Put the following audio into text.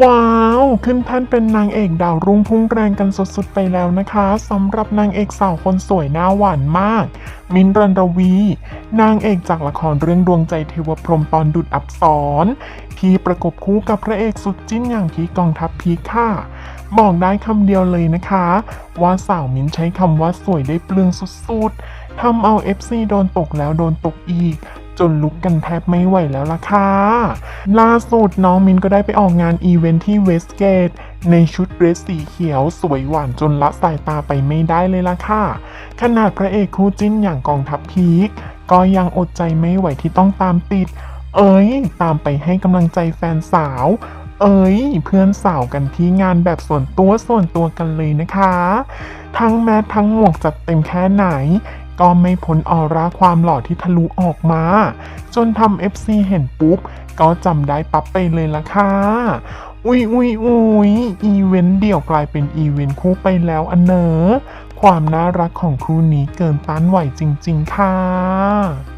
ว้าว ขึ้นแท่านเป็นนางเอกดาวรุ่งพุ่งแรงกันสุดๆไปแล้วนะคะสำหรับนางเอกสาวคนสวยหน้าหวานมาก มินรันรวี นางเอกจากละครเรื่องดวงใจเทวพรหมตอนดุดอับสรที่ประกบคู่กับพระเอกสุดจิ้นอย่างพีกองทัพพีคค่ะบอกได้คำเดียวเลยนะคะ ว่าสาวมินใช้คำว่าสวยได้เปลืองสุดๆทำเอา FC โดนตกแล้วโดนตกอีก จนลุกกันแทบไม่ไหวแล้วล่ะค่ะ ล่าสุดน้องมินก็ได้ไปออกงานอีเวนท์ที่เวสเกต ในชุดเดรสสีเขียวสวยหวานจนละสายตาไปไม่ได้เลยล่ะค่ะ ขนาดพระเอกคู่จิ้นอย่างกองทัพพีคก็ยังอดใจไม่ไหวที่ต้องตามติด เอ้ย ตามไปให้กำลังใจแฟนสาว เอ้ย เพื่อนสาวกันที่งานแบบส่วนตัวส่วนตัวกันเลยนะคะ ทั้งแมสทั้งหมวกจัดเต็มแค่ไหน ก็ไม่พ้นออร่าความหล่อที่ทะลุออกมา จนทำเอฟซีเห็นปุ๊บ ก็จำได้ปั๊บไปเลยละค่ะ อุ๊ยอุ๊ยอุ๊ยอีเวนต์เดี่ยวกลายเป็นอีเวนต์คู่ไปแล้วอันเนอความน่ารักของคู่นี้เกินต้านไหวจริง ๆ ค่ะ